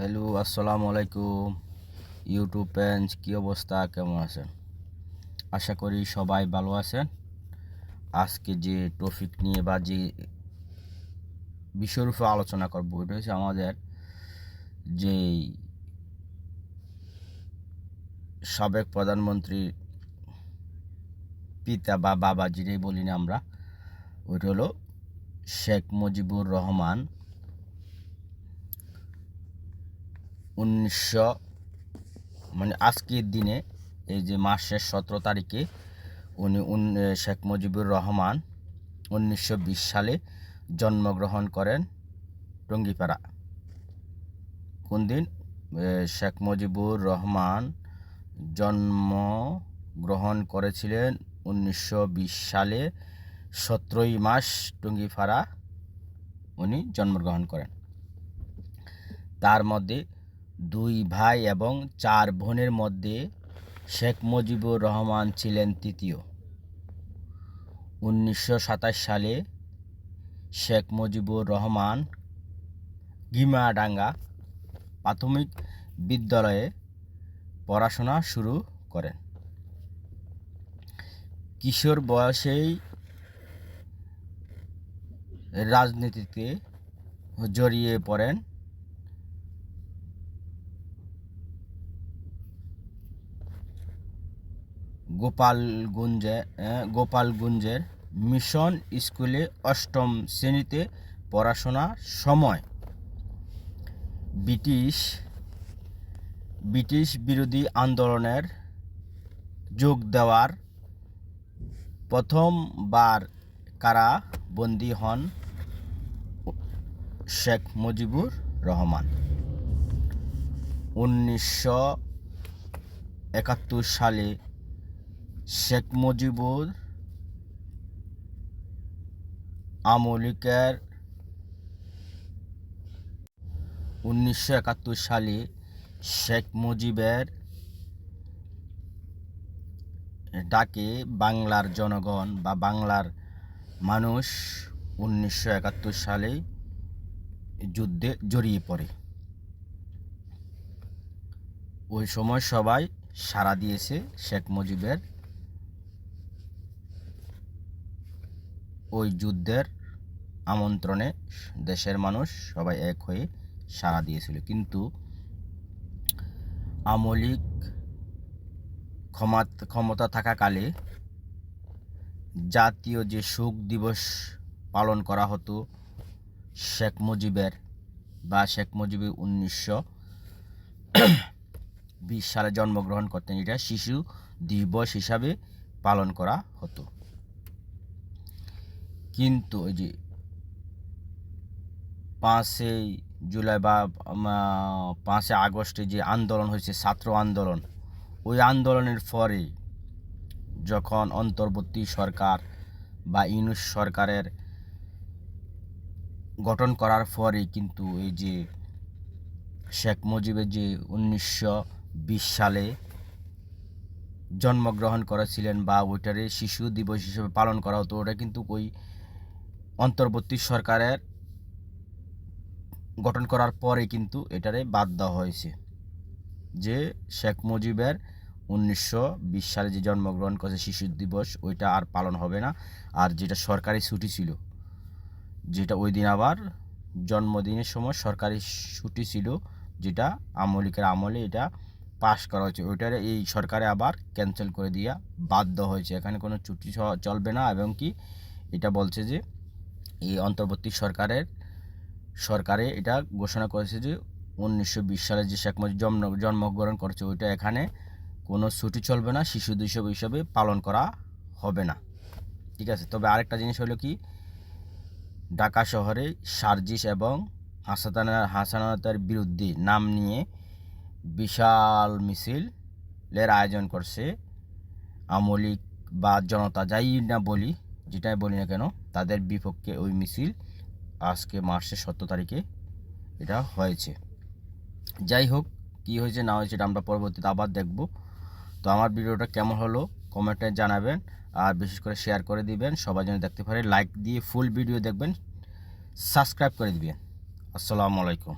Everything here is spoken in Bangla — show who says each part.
Speaker 1: হ্যালো আসসালামু আলাইকুম ইউটিউব পেজ কী অবস্থা? কেমন আছেন? আশা করি সবাই ভালো আছেন। আজকে যে টপিক নিয়ে বা যে বিষয়ের আলোচনা করব, এটা হচ্ছে আমাদের যে সাবেক প্রধানমন্ত্রী পিতা বা বাবা যেটাই বলি না আমরা, ওইটা হলো শেখ মুজিবুর রহমান উনিশশো মানে আজকের দিনে, এই যে মাসের সতেরো তারিখে উনি শেখ মুজিবুর রহমান উনিশশো বিশ সালে জন্মগ্রহণ করেন টঙ্গিপাড়া। কোন দিন? শেখ মুজিবুর রহমান জন্মগ্রহণ করেছিলেন উনিশশো বিশ সালে, সতেরোই মাস টঙ্গিপাড়া উনি জন্মগ্রহণ করেন। তার মধ্যে দুই ভাই এবং চার বোনের মধ্যে শেখ মুজিবুর রহমান ছিলেন তৃতীয়। উনিশশো সাতাশ সালে শেখ মুজিবুর রহমান গিমাডাঙ্গা প্রাথমিক বিদ্যালয়ে পড়াশোনা শুরু করেন। কিশোর বয়সেই রাজনীতিতে জড়িয়ে পড়েন। গোপালগঞ্জে গোপালগঞ্জের মিশন স্কুলে অষ্টম শ্রেণীতে পড়াশোনার সময় ব্রিটিশ ব্রিটিশ বিরোধী আন্দোলনের যোগ দেওয়ার প্রথমবার কারাবন্দী হন? শেখ মুজিবুর রহমান। উনিশশো একাত্তর সালে শেখ মুজিবুর আমলিকের উনিশশো একাত্তর সালে শেখ মুজিবের ডাকে বাংলার জনগণ বা বাংলার মানুষ উনিশশো একাত্তর সালে যুদ্ধে জড়িয়ে পড়ে। ওই সময় সবাই সাড়া দিয়েছে শেখ মুজিবের ওই যুদ্ধের আমন্ত্রণে দেশের মানুষ সবাই এক হয়ে সাড়া দিয়েছিল। কিন্তু আমলিক ক্ষমা ক্ষমতা থাকাকালে জাতীয় যে শোক দিবস পালন করা হতো, শেখ মুজিবের বা শেখ মুজিবের উনিশশো বিশ সালে জন্মগ্রহণ করতেন, এটা শিশু দিবস হিসাবে পালন করা হতো। কিন্তু ওই যে পাঁচই জুলাই বা পাঁচই আগস্টে যে আন্দোলন হয়েছে, ছাত্র আন্দোলন, ওই আন্দোলনের পরে যখন অন্তর্বর্তী সরকার বা ইউনুস সরকারের গঠন করার পরে কিন্তু এই যে শেখ মুজিবের যে উনিশশো বিশ সালে জন্মগ্রহণ করেছিলেন বা ওইটারে শিশু দিবস হিসেবে পালন করা হতো, ওটা কিন্তু ওই অন্তর্বর্তী সরকারের গঠন করার পরে কিন্তু এটারে বাদ দেওয়া হয়েছে যে শেখ মুজিবের উনিশশো বিশ সালে যে জন্মগ্রহণ করেছে শিশু দিবস, ওইটা আর পালন হবে না। আর যেটা সরকারি ছুটি ছিল, যেটা ওই দিন আবার জন্মদিনের সময় সরকারি ছুটি ছিল, যেটা আমলিকের আমলে এটা পাশ করা হয়েছে। ওইটার এই সরকারে আবার ক্যান্সেল করে দিয়া বাধ্য হয়েছে। এখানে কোনো ছুটি চলবে না। এবং কি, এটা বলছে যে এই অন্তর্বর্তী সরকারের, সরকারে এটা ঘোষণা করেছে যে উনিশশো বিশ সালে যে শেখ মুজিব জন্ম, জন্মগ্রহণ করেছে, ওইটা এখানে কোনো ছুটি চলবে না, শিশু দিবস হিসাবে পালন করা হবে না। ঠিক আছে? তবে আরেকটা জিনিস হলো কি, ঢাকা শহরে সার্জিস এবং হাসাতানা হাসানাতার বিরুদ্ধে নাম নিয়ে বিশাল মিছিলের আয়োজন করছে আমলিক বা জনতা, যাই না বলি যেটাই বলি না কেন, তাদের বিপক্ষে ওই মিছিল আজকে মার্চের সতেরো তারিখে এটা হয়েছে। যাই হোক, কী হয়েছে না হয়েছে এটা আমরা পরবর্তীতে আবার দেখব। তো আমার ভিডিওটা কেমন হলো কমেন্টে জানাবেন আর বিশেষ করে শেয়ার করে দিবেন। সবাই যেন দেখতে পারে লাইক দিয়ে ফুল ভিডিও দেখবেন সাবস্ক্রাইব করে দিবেন। আসসালামু আলাইকুম।